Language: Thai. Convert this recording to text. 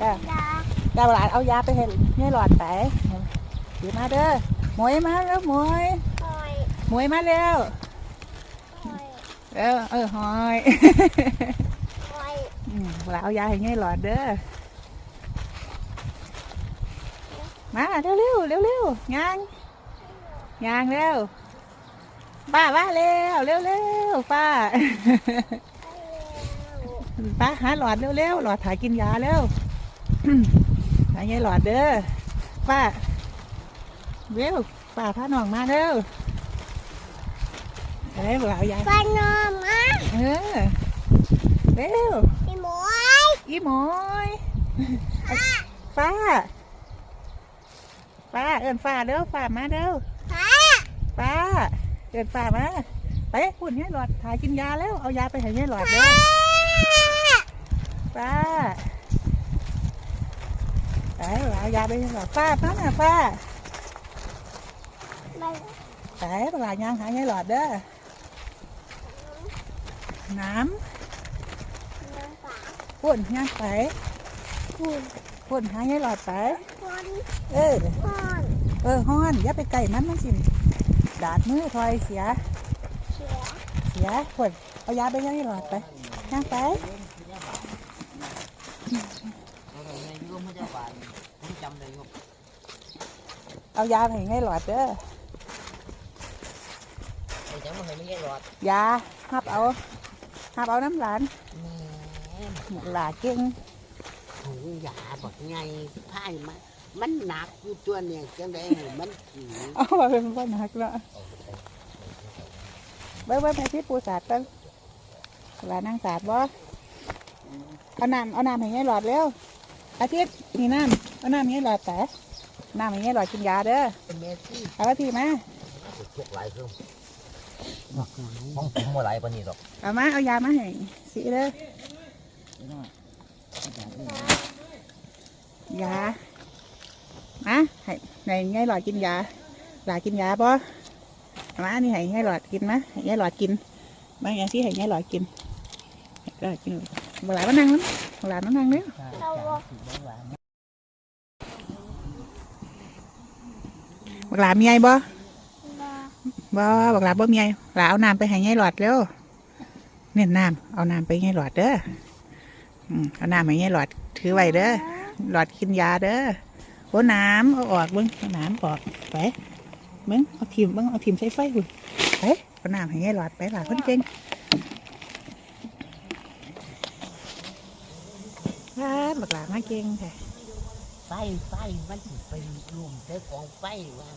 จ้ายาจ้าหลานเอายาไปให้ให้หลอดไปถือมาเด้อหมวยมาแล้วหมวยคอยหมวยมาแล้วคอยเออเออหอยคอยอืมหลานเอายาให้ให้หลอดเด้อมาเร็วเร็วเร็วเร็วๆยางยางเร็วป้าว่าเร็วเร็วเร็วป้าป้าหาหลอดเร็วๆหลอดถ่ายกินยาเร็ว หายายหลอดเด้อป้าเร็วป้าพาน้องมาเร็วเร็วเอายาปานอมาเออเร็วพี่หมวยอีหมอยป้าป้าเอินป้าเด้อป้ามาเด้อป้าป้าเอินป้ามาไปพูดให้หลอดถ่ายกินยาแล้วเอายาไปให้ยายหลอดเด้อป้า ไปเอายาไปให้หลอดป้าป้าน่ะป้าไปไปลาย่างหายายหลอดเด้อน้ำปลาำพ่นยางไปคุณพ่นหายายหลอดไปเออเออฮ้อนอย่าไปไก่มันมันสิดาดมือถอยเสีย เสียเสียพ่นเอายาไปให้ยายหลอดไปยางไป แล้วก็ในยุคพระเจ้าป่าผมจำได้ครับเอายาไปให้ยายหลอดเด้อไอ้จังมันเคยไม่ใช่หลอดยาหับเอาหับเอาน้ำหลานแม่หลาเก่งถุงยาบอกไงพ่ายมันมันหนักอยู่ตัวเนี่ยจังได้มันถือเอามาเป็นบ้านหักเนาะเบิ้งเบิ้งไปที่ปูสาดตั้งหลานนั่งสาดบ่เอาน้ำเอาน้ำให้ยายหลอดเร็วอาทิตย์นี่น้ำ เอาน้ำให้ยายหลอดแต่น้ำให้ยายหลอดกินยาเด้อเป็นเมซี่เอาไว้พี่มาพวกหลายเครื่องบอกหห้องผมว่าหลายปานนี้หรอกเอามาเอายามาให้สิเด้อยามาให้ในยายหลอดกินยาหลากินยาบ่เอามาอันนี้ให้ยายหลอดกินมะให้ยายหลอดกินมาอย่างที่ให้ยายหลอดกินให้ยายหลอดกินเวลามานั่งมั้เวลามานั่งเร็ว เรา บักหลามีไงบ่บอบ่บักหลาบ่มีไงหลาเอาน้ำไปให้ยายหลอดเร็วเนี่ยน้ำเอาน้ำไปให้ยายหลอดเด้ออืมเอาน้ำให้ยายหลอดถือไว้เด้อหลอดกินยาเด้อโอ้น้ำเอาออกเบิ้งเอาน้ำออกไปเบิ้งเอาทิมเบิ้งเอาทิมใช้ไฟหุ่นไปเอาน้ำให้ยายหลอดไปหลาคนเก่งอ่าบักหลามาเก่งแท้ ไฟไฟมันไปรวมใช้กองไฟว่า